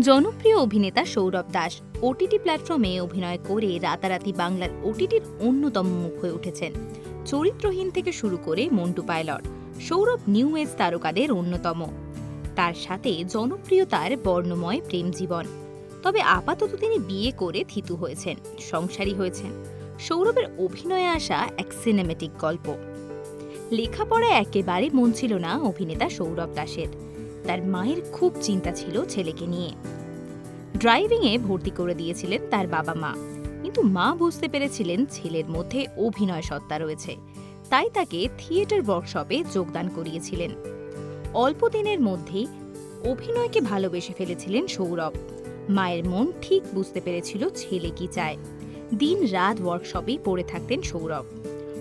জনপ্রিয় অভিনেতা সৌরভ দাস ওটিটি প্ল্যাটফর্মে অভিনয় করে রাতারাতি বাংলার ওটিটির অন্যতম মুখ হয়ে উঠেছেন। চরিত্রহীন থেকে শুরু করে Montu pilot, Sourav new age তারকাদের অন্যতম। তার সাথে জনপ্রিয়তার বর্ণময় প্রেম জীবন। তবে আপাতত তিনি বিয়ে করে থিতু হয়েছেন, সংসারী হয়েছেন। সৌরভের অভিনয়ে আসা এক সিনেমেটিক গল্প। লেখাপড়ায় একেবারে মন ছিল না অভিনেতা সৌরভ দাসের। তার মায়ের খুব চিন্তা ছিল ছেলেকে নিয়ে। ড্রাইভিংয়ে ভর্তি করে দিয়েছিলেন তার বাবা মা। কিন্তু মা বুঝতে পেরেছিলেন ছেলের মধ্যে অভিনয় সত্তা রয়েছে। তাই তাকে থিয়েটার ওয়ার্কশপে যোগদান করিয়েছিলেন। অল্প দিনের মধ্যেই অভিনয়কে ভালোবেসে ফেলেছিলেন সৌরভ। মায়ের মন ঠিক বুঝতে পেরেছিল ছেলে কি চায়। দিন রাত ওয়ার্কশপেই পড়ে থাকতেন সৌরভ।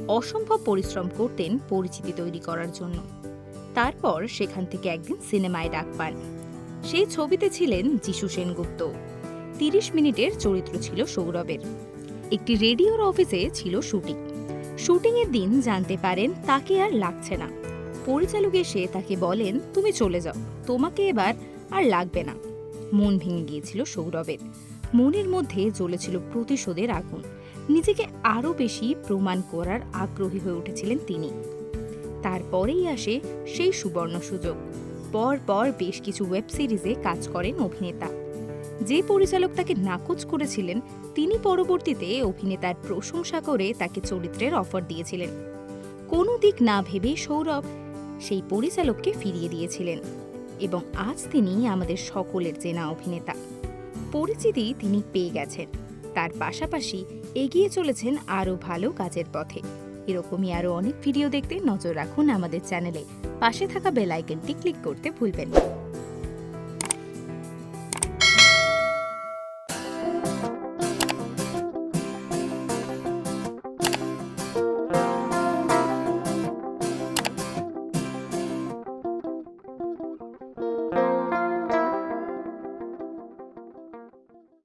অসম্ভব পরিশ্রম করতেন পরিচিতি তৈরি করার জন্য। তারপর সেখান থেকে একদিন সিনেমায় ডাক পান। সেই ছবিতে ছিলেন যিশু সেনগুপ্ত। তিরিশ মিনিটের চরিত্র ছিল সৌরভের। একটি রেডিওর অফিসে ছিল শুটিং। শুটিংয়ের দিন জানতে পারেন, তাকে আর লাগছে না। পরিচালক এসে তাকে বলেন, তুমি চলে যাও। তোমাকে এবার আর লাগবে না। মন ভেঙে গিয়েছিল সৌরভের। মনের মধ্যে জ্বলেছিল প্রতিশোধের আগুন। নিজেকে আরও বেশি প্রমাণ করার আগ্রহী হয়ে উঠেছিলেন তিনি। তারপরেই আসে সেই সুবর্ণ সুযোগ। পর পর বেশ কিছু ওয়েব সিরিজে কাজ করেন অভিনেতা। যে পরিচালক তাকে নাকচ করেছিলেন, তিনি পরবর্তীতে অভিনেতার প্রশংসা করে তাকে চরিত্রের অফার দিয়েছিলেন। কোনো দিক না ভেবে সৌরভ সেই পরিচালককে ফিরিয়ে দিয়েছিলেন এবং আজ তিনি আমাদের সকলের চেনা অভিনেতা। পরিচিতি তিনি পেয়ে গেছেন। তার পাশাপাশি এগিয়ে চলেছেন আরও ভালো কাজের পথে। এরকমই আরও অনেক ভিডিও দেখতে নজর রাখুন আমাদের চ্যানেলে পাশে থাকা বেল আইকনটি ক্লিক করতে ভুলবেন না।